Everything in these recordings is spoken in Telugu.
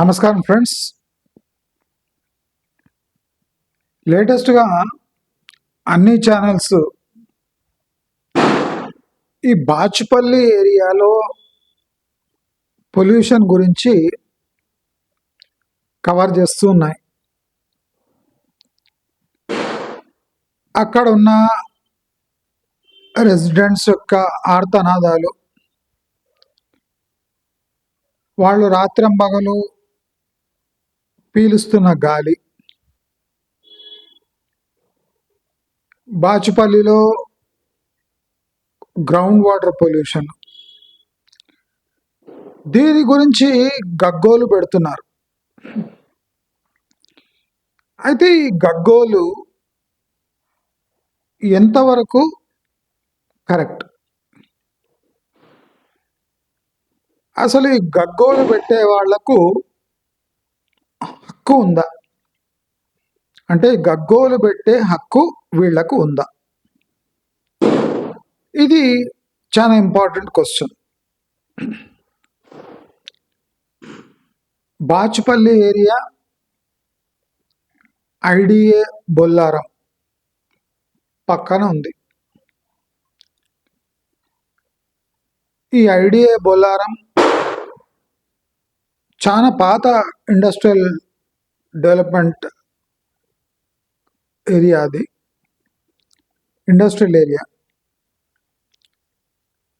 నమస్కారం ఫ్రెండ్స్. లేటెస్ట్గా అన్ని ఛానల్స్ ఈ బాచుపల్లి ఏరియాలో పొల్యూషన్ గురించి కవర్ చేస్తూ ఉన్నాయి. అక్కడ ఉన్న రెసిడెంట్స్ యొక్క ఆర్తనాదాలు వాళ్ళు రాత్రంబగలు పీలుస్తున్న గాలి. బాచుపల్లిలో గ్రౌండ్ వాటర్ పొల్యూషన్ దీని గురించి గగ్గోలు పెడుతున్నారు. అయితే ఈ గగ్గోలు ఎంతవరకు కరెక్ట్? అసలు ఈ గగ్గోలు పెట్టే వాళ్ళకు హక్కు ఉందా? అంటే గగ్గోలు పెట్టే హక్కు వీళ్ళకు ఉందా? ఇది చాలా important question. Bachupalli area IDA Bollaram పక్కన ఉంది. ఈ ఐడిఏ బొల్లారం చాలా పాత ఇండస్ట్రియల్ డెవలప్మెంట్ ఏరియా అది. Industrial area.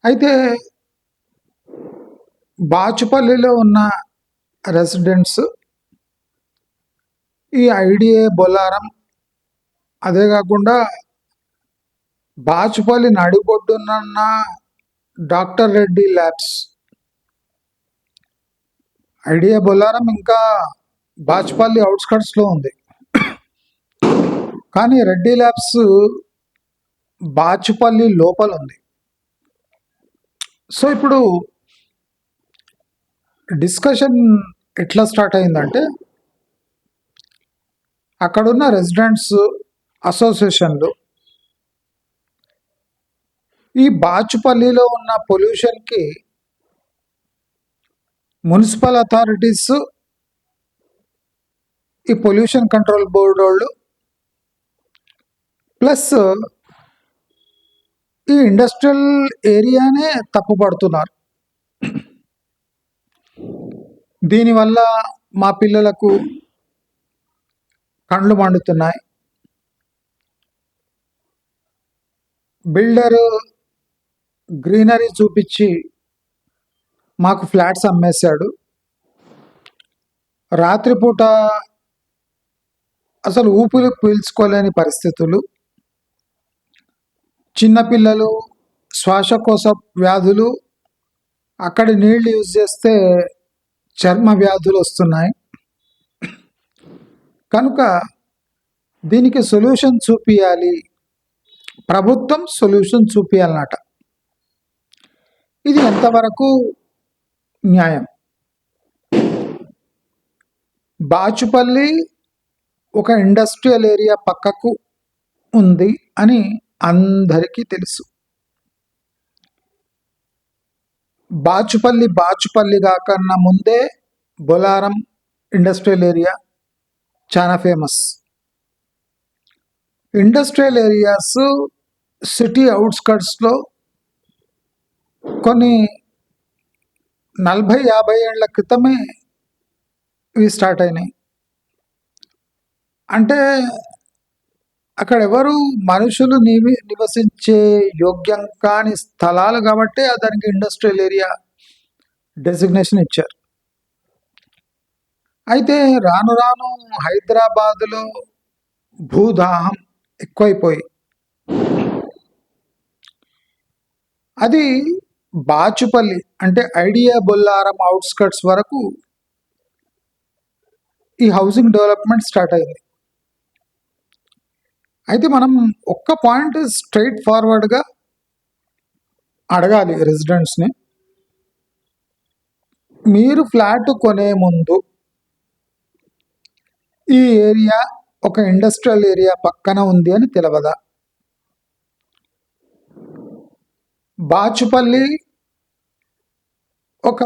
అయితే బాచుపల్లిలో ఉన్న రెసిడెంట్స్ ఈ ఐడిఏ బొల్లారం అదే కాకుండా Bachupalli నడిబొడ్డునున్న doctor Reddy labs. IDA Bollaram ఇంకా బాచుపల్లి అవుట్స్కట్స్లో ఉంది. కానీ రెడ్డి ల్యాబ్స్ బాచుపల్లి లోపల ఉంది. సో ఇప్పుడు డిస్కషన్ ఎట్లా స్టార్ట్ అయిందంటే అక్కడున్న రెసిడెంట్స్ అసోసియేషన్లు ఈ బాచుపల్లిలో ఉన్న పొల్యూషన్కి మున్సిపల్ అథారిటీస్ ఈ పొల్యూషన్ కంట్రోల్ బోర్డు వాళ్ళు ప్లస్ ఈ ఇండస్ట్రియల్ ఏరియానే తప్పుపడుతున్నారు. దీనివల్ల మా పిల్లలకు కండ్లు మండుతున్నాయి. బిల్డరు గ్రీనరీ చూపించి మాకు ఫ్లాట్స్ అమ్మేశాడు. రాత్రిపూట అసలు ఊపిరి పీల్చుకోలేని పరిస్థితులు చిన్నపిల్లలు శ్వాసకోశ వ్యాధులు అక్కడి నీళ్ళు యూజ్ చేస్తే చర్మ వ్యాధులు వస్తున్నాయి. కనుక దీనికి సొల్యూషన్ చూపించాలి ప్రభుత్వం సొల్యూషన్ చూపించాలన్నట ఇది ఎంతవరకు న్యాయం? బాచుపల్లి ఒక ఇండస్ట్రియల్ ఏరియా పక్కకు ఉంది అని అందరికీ తెలుసు. బాచుపల్లి బాచుపల్లి కాకన్నా ముందే బొలారం ఇండస్ట్రియల్ ఏరియా చాలా ఫేమస్ ఇండస్ట్రియల్ ఏరియాస్ సిటీ అవుట్స్కట్స్లో కొన్ని నలభై యాభై ఏళ్ళ క్రితమే ఇవి స్టార్ట్ అయినాయి. అంటే అక్కడ ఎవరు మనుషులు నివి నివసించే యోగ్యం కాని స్థలాలు కాబట్టి దానికి ఇండస్ట్రియల్ ఏరియా డెసిగ్నేషన్ ఇచ్చారు. అయితే రాను రాను హైదరాబాదులో భూదాహం ఎక్కువైపోయి. అది బాచుపల్లి అంటే ఐడియా బొల్లారం అవుట్స్కట్స్ వరకు ఈ హౌసింగ్ డెవలప్మెంట్ స్టార్ట్ అయింది. అయితే మనం ఒక్క పాయింట్ స్ట్రైట్ ఫార్వర్డ్గా అడగాలి రెసిడెంట్స్ని మీరు ఫ్లాట్ కొనే ముందు ఈ ఏరియా ఒక ఇండస్ట్రియల్ ఏరియా పక్కన ఉంది అని తెలవదా? బాచుపల్లి ఒక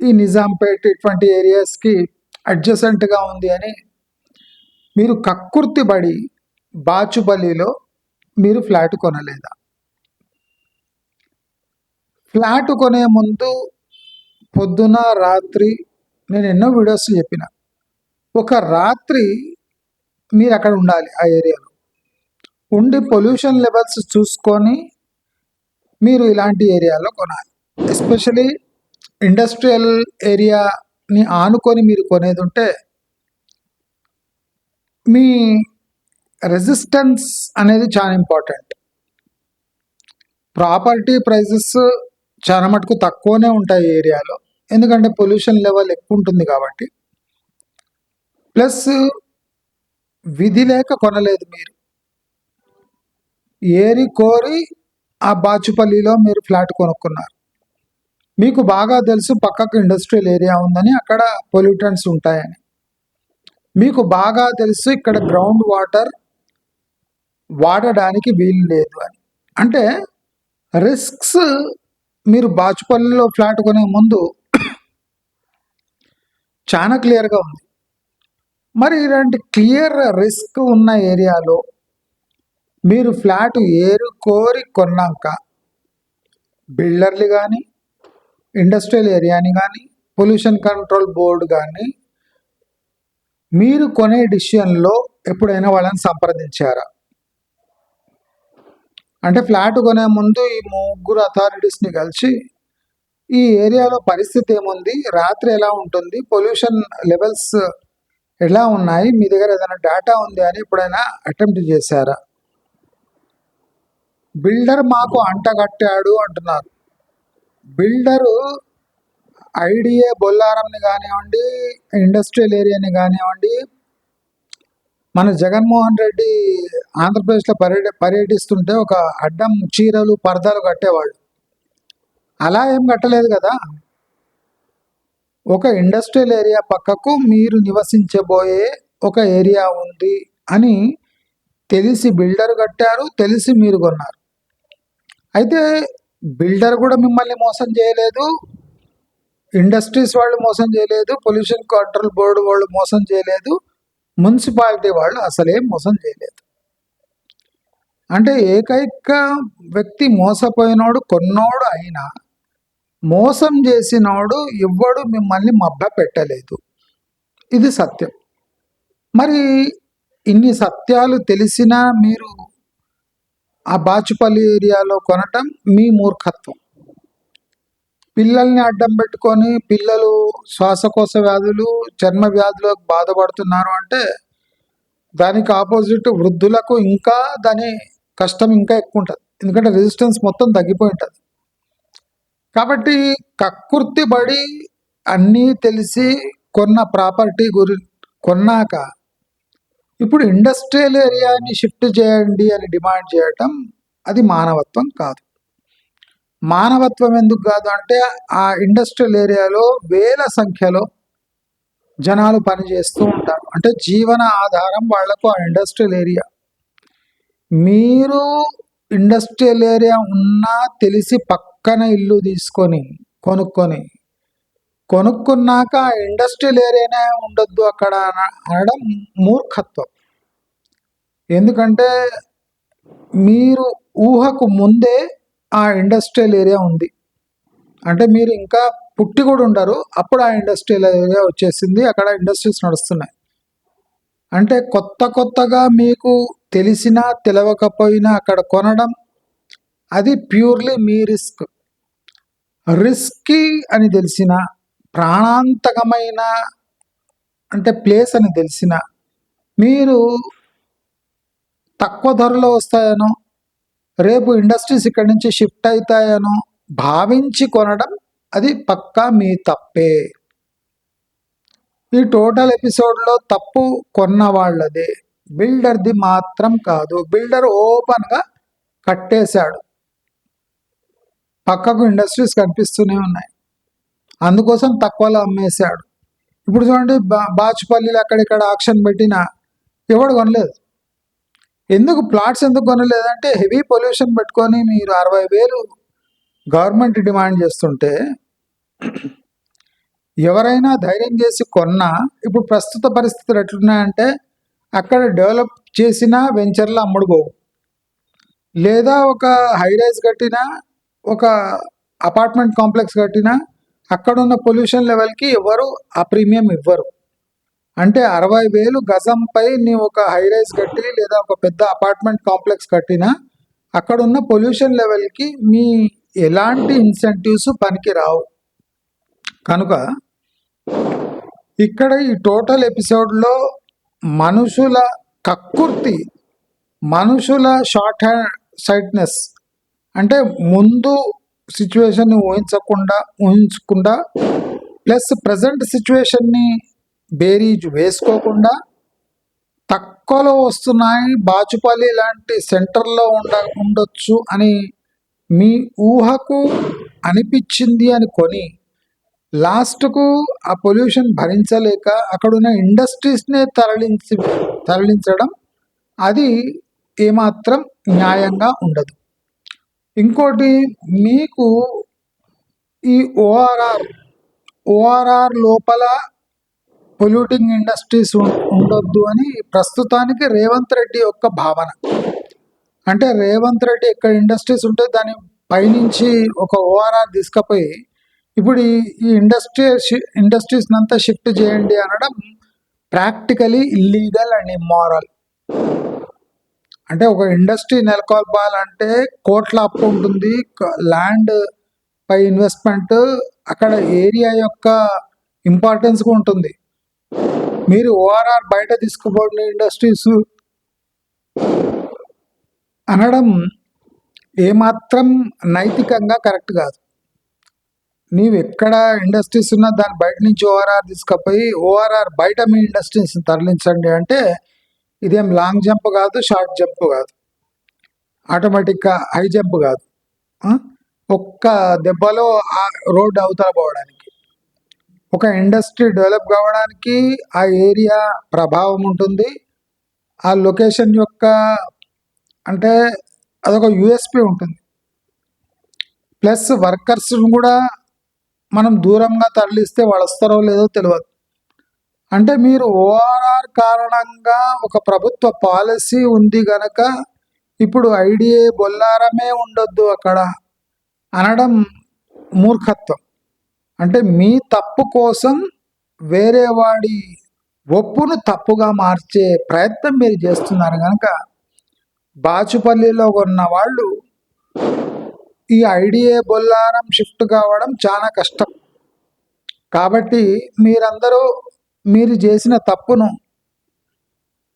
ఈ నిజాంపేట్ ఇటువంటి ఏరియాస్కి అడ్జసెంట్గా ఉంది అని మీరు కక్కుర్తిబడి బాచుబలిలో మీరు ఫ్లాట్ కొనలేదా? ఫ్లాట్ కొనే ముందు పొద్దున రాత్రి నేను ఎన్నో వీడియోస్ చెప్పిన. ఒక రాత్రి మీరు అక్కడ ఉండాలి ఆ ఏరియాలో. ఉండి పొల్యూషన్ లెవెల్స్ చూసుకొని మీరు ఇలాంటి ఏరియాలో కొనాలి. ఎస్పెషలీ ఇండస్ట్రియల్ ఏరియాని ఆనుకొని మీరు కొనేది ఉంటే మీ రెసిస్టెన్స్ అనేది చాలా ఇంపార్టెంట్ ప్రాపర్టీ ప్రైజెస్ చాలా మటుకు తక్కువనే ఉంటాయి ఏరియాలో. ఎందుకంటే పొల్యూషన్ లెవెల్ ఎక్కువ ఉంటుంది కాబట్టి. ప్లస్ విధి లేక కొనలేదు మీరు. ఏరి కోరి ఆ బాచుపల్లిలో మీరు ఫ్లాట్ కొనుక్కున్నారు. మీకు బాగా తెలుసు పక్కకు ఇండస్ట్రియల్ ఏరియా ఉందని అక్కడ పొల్యూటెంట్స్ ఉంటాయని. మీకు బాగా తెలుసు ఇక్కడ గ్రౌండ్ వాటర్ వాడడానికి వీలు లేదు అని. అంటే రిస్క్స్ మీరు బాచుపల్లిలో ఫ్లాట్ కొనే ముందు చాలా క్లియర్గా ఉంది. మరి ఇలాంటి క్లియర్ రిస్క్ ఉన్న ఏరియాలో మీరు ఫ్లాట్ ఏరు కోరి కొన్నాక బిల్డర్లు కానీ ఇండస్ట్రియల్ ఏరియాని కానీ పొల్యూషన్ కంట్రోల్ బోర్డు కానీ మీరు కొనే డిసిషన్లో ఎప్పుడైనా వాళ్ళని సంప్రదించారా? అంటే ఫ్లాట్ కొనే ముందు ఈ ముగ్గురు అథారిటీస్ని కలిసి ఈ ఏరియాలో పరిస్థితి ఏముంది? రాత్రి ఎలా ఉంటుంది? పొల్యూషన్ లెవెల్స్ ఎలా ఉన్నాయి? మీ దగ్గర ఏదైనా డేటా ఉంది అని ఎప్పుడైనా అటెంప్ట్ చేశారా? బిల్డర్ మాకు అంటగట్టాడు అంటున్నారు. బిల్డరు ఐడిఏ బొల్లారంని కానివ్వండి ఇండస్ట్రియల్ ఏరియాని కానివ్వండి మన జగన్మోహన్ రెడ్డి ఆంధ్రప్రదేశ్లో పర్యట పర్యటిస్తుంటే ఒక అడ్డం చీరలు పరదాలు కట్టేవాళ్ళు. అలా ఏం కట్టలేదు కదా. ఒక ఇండస్ట్రియల్ ఏరియా పక్కకు మీరు నివసించబోయే ఒక ఏరియా ఉంది అని తెలిసి బిల్డర్ కట్టారు తెలిసి మీరు కొన్నారు. అయితే బిల్డర్ కూడా మిమ్మల్ని మోసం చేయలేదు ఇండస్ట్రీస్ వాళ్ళు మోసం చేయలేదు పొల్యూషన్ కంట్రోల్ బోర్డు వాళ్ళు మోసం చేయలేదు మున్సిపాలిటీ వాళ్ళు అసలేం మోసం చేయలేదు. అంటే ఏకైక వ్యక్తి మోసపోయినోడు కొన్నోడు అయినా మోసం చేసినోడు ఎవ్వడు మిమ్మల్ని మబ్బ పెట్టలేదు. ఇది సత్యం. మరి ఇన్ని సత్యాలు తెలిసినా మీరు ఆ బాచుపల్లి ఏరియాలో కొనటం మీ మూర్ఖత్వం. పిల్లల్ని అడ్డం పెట్టుకొని పిల్లలు శ్వాసకోశ వ్యాధులు చర్మ వ్యాధులకు బాధపడుతున్నారు అంటే దానికి ఆపోజిట్ వృద్ధులకు ఇంకా దాని కష్టం ఇంకా ఎక్కువ ఉంటుంది. ఎందుకంటే రెసిస్టెన్స్ మొత్తం తగ్గిపోయి ఉంటుంది. కాబట్టి కక్కుర్తి పడి అన్నీ తెలిసి కొన్న ప్రాపర్టీ గురి కొన్నాక ఇప్పుడు ఇండస్ట్రియల్ ఏరియాని షిఫ్ట్ చేయండి అని డిమాండ్ చేయటం అది మానవత్వం కాదు. మానవత్వం ఎందుకు కాదు అంటే ఆ ఇండస్ట్రియల్ ఏరియాలో వేల సంఖ్యలో జనాలు పనిచేస్తూ ఉంటారు. అంటే జీవన ఆధారం వాళ్ళకు ఆ ఇండస్ట్రియల్ ఏరియా మీరు ఇండస్ట్రియల్ ఏరియా ఉన్నా తెలిసి పక్కన ఇల్లు తీసుకొని కొనుక్కొని కొనుక్కున్నాక ఆ ఇండస్ట్రియల్ ఏరియానే ఉండొద్దు అక్కడ అనడం మూర్ఖత్వం. ఎందుకంటే మీరు ఊహకు ముందే ఆ ఇండస్ట్రియల్ ఏరియా ఉంది. అంటే మీరు ఇంకా పుట్టి కూడా ఉండరు. అప్పుడు ఆ ఇండస్ట్రియల్ ఏరియా వచ్చేసింది. అక్కడ ఇండస్ట్రీస్ నడుస్తున్నాయి. అంటే కొత్త కొత్తగా మీకు తెలిసినా తెలవకపోయినా అక్కడ కొనడం అది ప్యూర్లీ మీ రిస్క్ రిస్కీ అని తెలిసిన ప్రాణాంతకమైన అంటే ప్లేస్ అని తెలిసిన మీరు తక్కువ ధరలో వస్తాయనో రేపు ఇండస్ట్రీస్ ఇక్కడి నుంచి షిఫ్ట్ అవుతాయనో భావించి కొనడం అది పక్కా మీ తప్పే. ఈ టోటల్ ఎపిసోడ్లో తప్పు కొన్న వాళ్ళదే. బిల్డర్ది మాత్రం కాదు. బిల్డర్ ఓపెన్గా కట్టేశాడు. పక్కకు ఇండస్ట్రీస్ కనిపిస్తూనే ఉన్నాయి. అందుకోసం తక్కువలో అమ్మేశాడు. ఇప్పుడు చూడండి బా బాచుపల్లిలో అక్కడిక్కడ ఆక్షన్ పెట్టినా ఎవడు కొనలేదు. ఎందుకు ప్లాట్స్ ఎందుకు కొనలేదంటే హెవీ పొల్యూషన్ పెట్టుకొని మీరు అరవై వేలు గవర్నమెంట్ డిమాండ్ చేస్తుంటే ఎవరైనా ధైర్యం చేసి కొన్నా ఇప్పుడు ప్రస్తుత పరిస్థితులు ఎట్లున్నాయంటే అక్కడ డెవలప్ చేసిన వెంచర్లు అమ్ముడుపోవు. లేదా ఒక హైరైజ్ కట్టినా ఒక అపార్ట్మెంట్ కాంప్లెక్స్ కట్టినా అక్కడున్న పొల్యూషన్ లెవెల్కి ఎవరు ఆ ప్రీమియం ఇవ్వరు. అంటే అరవై వేలు గజంపై నీవు ఒక హైరైజ్ కట్టి లేదా ఒక పెద్ద అపార్ట్మెంట్ కాంప్లెక్స్ కట్టినా అక్కడ ఉన్న పొల్యూషన్ లెవెల్కి మీ ఎలాంటి ఇన్సెంటివ్స్ పనికి రావు కనుక ఇక్కడ ఈ టోటల్ ఎపిసోడ్లో మనుషుల కక్కుర్తి మనుషుల షార్ట్ హ్యాండ్ సైట్నెస్ అంటే ముందు సిచ్యువేషన్ని ఊహించకుండా ఊహించకుండా ప్లస్ ప్రజెంట్ సిచ్యువేషన్ని బేరీజ్ వేసుకోకుండా తక్కువలో వస్తున్నాయి. బాచుపల్లి లాంటి సెంటర్లో ఉండ ఉండొచ్చు అని మీ ఊహకు అనిపించింది అని కొని లాస్ట్కు ఆ పొల్యూషన్ భరించలేక అక్కడున్న ఇండస్ట్రీస్నే తరలించి తరలించడం అది ఏమాత్రం న్యాయంగా ఉండదు. ఇంకోటి మీకు ఈ ఓఆర్ఆర్ ఓఆర్ఆర్ లోపల పొల్యూటింగ్ ఇండస్ట్రీస్ ఉండొద్దు అని ప్రస్తుతానికి రేవంత్ రెడ్డి యొక్క భావన. అంటే రేవంత్ రెడ్డి ఇక్కడ ఇండస్ట్రీస్ ఉంటే దాని పైనుంచి ఒక ఓఆర్ఆర్ తీసుకుపోయి ఇప్పుడు ఈ ఇండస్ట్రీ ఇండస్ట్రీస్ అంతా షిఫ్ట్ చేయండి అనడం ప్రాక్టికలీ ఇల్లీగల్ అండ్ ఇమ్మారల్ అంటే ఒక ఇండస్ట్రీ నెలకొల్పాలంటే కోట్ల అప్పు ఉంటుంది. ల్యాండ్ పై ఇన్వెస్ట్మెంట్ అక్కడ ఏరియా యొక్క ఇంపార్టెన్స్ ఉంటుంది. మీరు ఓఆర్ఆర్ బయట తీసుకుపోయిన ఇండస్ట్రీస్ అనడం ఏమాత్రం నైతికంగా కరెక్ట్ కాదు. నీవు ఎక్కడ ఇండస్ట్రీస్ ఉన్నా దాని బయట నుంచి ఓఆర్ఆర్ తీసుకుపోయి ఓఆర్ఆర్ బయట మీ ఇండస్ట్రీస్ని తరలించండి అంటే ఇదేం లాంగ్ జంప్ కాదు షార్ట్ జంప్ కాదు. ఆటోమేటిక్గా హై జంప్ కాదు. ఒక్క దెబ్బలో ఆ రోడ్ అవతల పోవడానికి. ఒక ఇండస్ట్రీ డెవలప్ కావడానికి ఆ ఏరియా ప్రభావం ఉంటుంది. ఆ లొకేషన్ యొక్క అంటే అదొక యుఎస్పి ఉంటుంది. ప్లస్ వర్కర్స్ను కూడా మనం దూరంగా తరలిస్తే వాళ్ళు వస్తారో లేదో తెలియదు అంటే మీరు ఓఆర్ఆర్ కారణంగా ఒక ప్రభుత్వ పాలసీ ఉంది గనక ఇప్పుడు ఐడిఏ బొల్లారమే ఉండొద్దు అక్కడ అనడం మూర్ఖత్వం. అంటే మీ తప్పు కోసం వేరే వాడి ఒప్పును తప్పుగా మార్చే ప్రయత్నం మీరు చేస్తున్నారు కనుక బాచుపల్లిలో ఉన్న వాళ్ళు ఈ ఐడిఏ బొల్లారం షిఫ్ట్ కావడం చాలా కష్టం. కాబట్టి మీరందరూ మీరు చేసిన తప్పును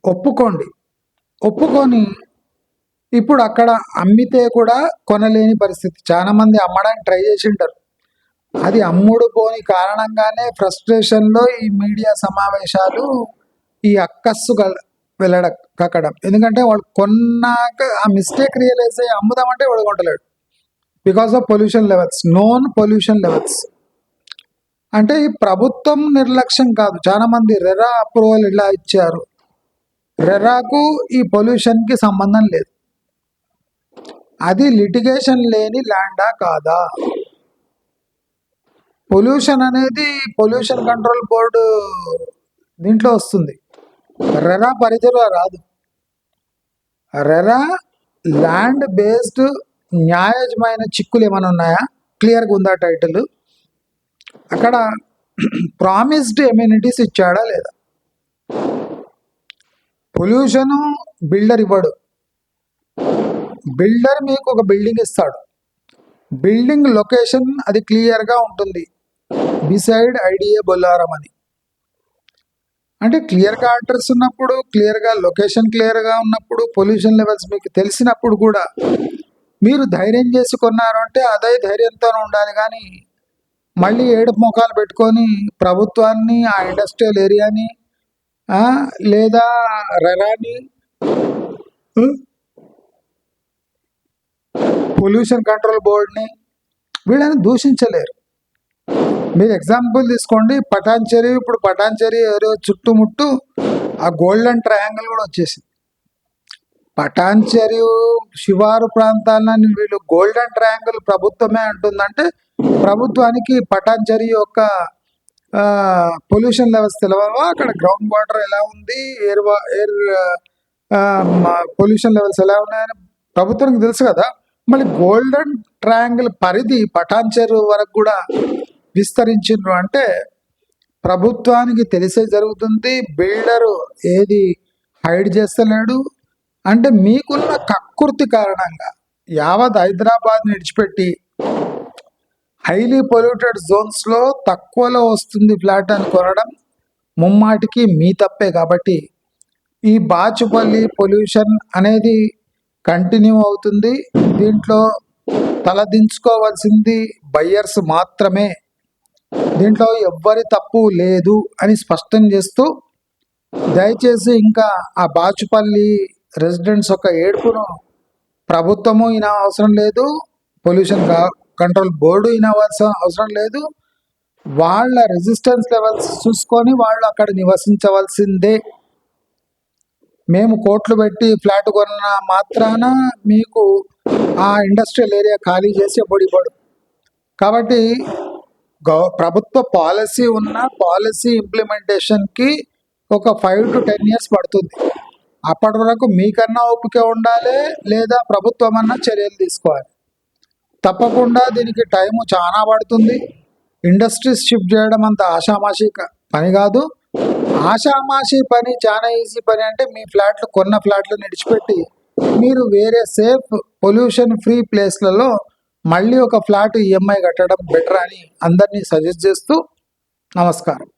ఒప్పుకోండి. ఒప్పుకొని ఇప్పుడు అక్కడ అమ్మితే కూడా కొనలేని పరిస్థితి. చాలా మంది అమ్మడానికి ట్రై చేసి ఉంటారు అది అమ్ముడు పోని కారణంగానే ఫ్రస్ట్రేషన్లో ఈ మీడియా సమావేశాలు ఈ అక్కస్సు వెళ్ళడ కక్కడం ఎందుకంటే వాళ్ళు కొన్నాక ఆ మిస్టేక్ రియలైజ్ అయ్యి అమ్ముదామంటే వాడు కొంటలేడు because of pollution levels non pollution levels. అంటే ఈ ప్రభుత్వం నిర్లక్ష్యం కాదు. చాలా మంది రెరా అప్రూవల్ ఇలా ఇచ్చారు. రెరాకు ఈ పొల్యూషన్కి సంబంధం లేదు. అది లిటిగేషన్ లేని ల్యాండా కాదా? పొల్యూషన్ అనేది పొల్యూషన్ కంట్రోల్ బోర్డు దీంట్లో వస్తుంది. రెరా పరిధిలో రాదు. రెరా ల్యాండ్ బేస్డ్ న్యాయమైన చిక్కులు ఏమైనా ఉన్నాయా? క్లియర్గా ఉందా టైటిల్ అక్కడ ప్రామిస్డ్ ఎమ్యూనిటీస్ ఇచ్చాడా లేదా? పొల్యూషన్ బిల్డర్ ఇవ్వడు. బిల్డర్ మీకు ఒక బిల్డింగ్ ఇస్తాడు. బిల్డింగ్ లొకేషన్ అది క్లియర్గా ఉంటుంది. బిసైడ్ ఐడిఏ బొల్లారం అని అంటే క్లియర్గా అడ్రస్ ఉన్నప్పుడు క్లియర్గా లొకేషన్ క్లియర్గా ఉన్నప్పుడు పొల్యూషన్ లెవెల్స్ మీకు తెలిసినప్పుడు కూడా మీరు ధైర్యం చేసుకున్నారు అంటే అదే ధైర్యంతో ఉండాలి. కానీ మళ్ళీ ఏడు ముఖాలు పెట్టుకొని ప్రభుత్వాన్ని ఆ ఇండస్ట్రియల్ ఏరియాని లేదా రెరాని పొల్యూషన్ కంట్రోల్ బోర్డ్ని వీళ్ళని దూషించలేరు. మీరు ఎగ్జాంపుల్ తీసుకోండి. పటాన్చెరి ఇప్పుడు పటాన్చెరి ఏరియా చుట్టుముట్టు ఆ గోల్డెన్ ట్రయాంగిల్ కూడా వచ్చేసింది. పటాన్చెరి శివారు ప్రాంతాలని వీళ్ళు గోల్డెన్ ట్రయాంగిల్ ప్రభుత్వమే అంటుందంటే ప్రభుత్వానికి పటాన్చెరి యొక్క పొల్యూషన్ లెవెల్స్ తెలియవా అక్కడ గ్రౌండ్ వాటర్ ఎలా ఉంది? ఎయిర్ ఎయిర్ పొల్యూషన్ లెవెల్స్ ఎలా ఉన్నాయని ప్రభుత్వానికి తెలుసు కదా. మళ్ళీ గోల్డెన్ ట్రయాంగిల్ పరిధి పటాన్చెరు వరకు కూడా విస్తరించిండ్రు అంటే ప్రభుత్వానికి తెలిసే జరుగుతుంది బిల్డరు ఏది హైడ్ చేస్తలేడు. అంటే మీకున్న కక్కుర్తి కారణంగా యావత్ హైదరాబాద్ విడిచిపెట్టి హైలీ పొల్యూటెడ్ జోన్స్లో తక్కువలో వస్తుంది ఫ్లాట్ అని కొనడం ముమ్మాటికి మీ తప్పే కాబట్టి ఈ బాచుపల్లి పొల్యూషన్ అనేది కంటిన్యూ అవుతుంది. దీంట్లో తలదించుకోవాల్సింది బయ్యర్స్ మాత్రమే. దీంట్లో ఎవ్వరి తప్పు లేదు అని స్పష్టం చేస్తూ దయచేసి ఇంకా ఆ బాచుపల్లి రెసిడెంట్స్ యొక్క ఏడుపును ప్రభుత్వము ఈయన అవసరం లేదు పొల్యూషన్ కంట్రోల్ బోర్డు ఈయన అవసరం అవసరం లేదు. వాళ్ళ రెసిస్టెన్స్ లెవెల్స్ చూసుకొని వాళ్ళు అక్కడ నివసించవలసిందే. మేము కోట్లు పెట్టి ఫ్లాట్ కొన్న మాత్రాన మీకు ఆ ఇండస్ట్రియల్ ఏరియా ఖాళీ చేసి ఎప్పుడు ఇవ్వడు కాబట్టి గవ ప్రభుత్వ పాలసీ ఉన్న పాలసీ ఇంప్లిమెంటేషన్కి ఒక ఫైవ్ టు టెన్ ఇయర్స్ పడుతుంది. అప్పటి వరకు మీకన్నా ఓపిక ఉండాలి లేదా ప్రభుత్వం అన్నా చర్యలు తీసుకోవాలి. తప్పకుండా దీనికి టైం చాలా పడుతుంది. ఇండస్ట్రీస్ షిఫ్ట్ చేయడం అంత ఆషామాషి పని కాదు. ఆషామాషి పని చాలా ఈజీ పని అంటే మీ ఫ్లాట్లు కొన్న ఫ్లాట్లు నిడిచిపెట్టి మీరు వేరే సేఫ్ పొల్యూషన్ ఫ్రీ ప్లేస్లలో మళ్ళీ ఒక ఫ్లాట్ ఈఎంఐ కట్టడం బెటర్ అని అందరినీ సజెస్ట్ చేస్తూ నమస్కారం.